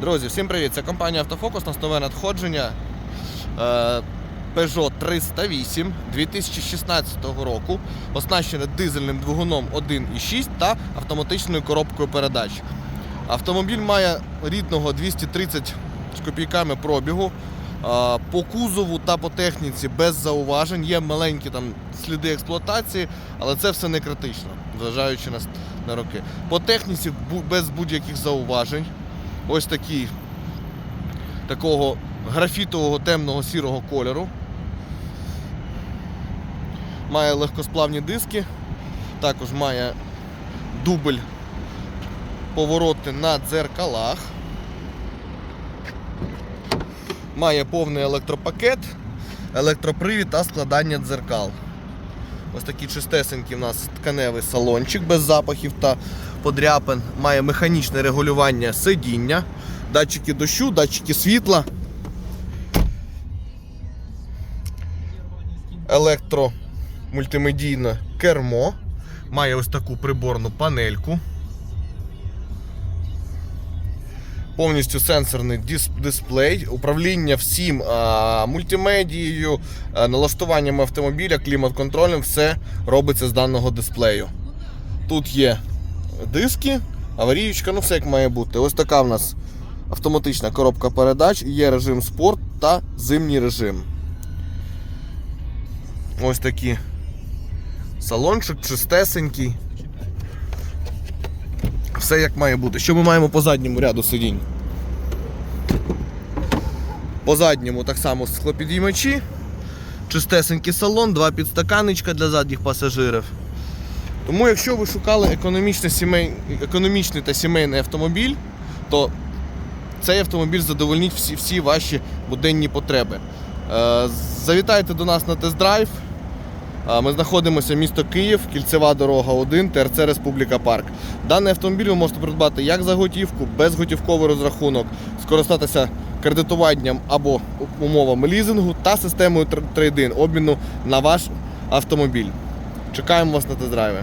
Друзі, всім привіт! Це компанія Автофокус, нас нове надходження е, Peugeot 308 2016 року, оснащене дизельним двигуном 1.6 та автоматичною коробкою передач. Автомобіль має рідного 230 з копійками пробігу. Е, По кузову та по техніці без зауважень. Є маленькі там сліди експлуатації, але це все не критично, зважаючи на, на роки. По техніці без будь-яких зауважень. Ось такий такого графітового темного сірого кольору. Має легкосплавні диски, також має дубль повороти на дзеркалах. Має повний електропакет, електропривід та складання дзеркал. Ось такий чистесенький у нас тканевий салончик без запахів та подряпин. Має механічне регулювання сидіння, датчики дощу, датчики світла. Електромультимедійне кермо. Має ось таку приборну панельку. Повністю сенсорний дисплей, управління всім а, мультимедією, а, налаштуванням автомобіля, клімат-контролем, все робиться з даного дисплею. Тут є диски, аваріючка, ну все як має бути. Ось така в нас автоматична коробка передач, є режим спорт та зимній режим. Ось такі салончик чистесенький. Все як має бути. Що ми маємо по задньому ряду сидінь? По задньому так само склопідіймачі, чистесенький салон, два підстаканничка для задніх пасажирів. Тому, якщо ви шукали економічний, сімей... економічний та сімейний автомобіль, то цей автомобіль задовольнить всі, всі ваші буденні потреби. Е, завітайте до нас на тест-драйв. Е, Ми знаходимося місто Київ, кільцева дорога 1, ТРЦ Республіка Парк. Даний автомобіль ви можете придбати як за готівку, безготівковий розрахунок, скористатися кредитуванням або умовами лізингу та системою тр- трейдин обміну на ваш автомобіль. Чекаємо вас на тест-драйві.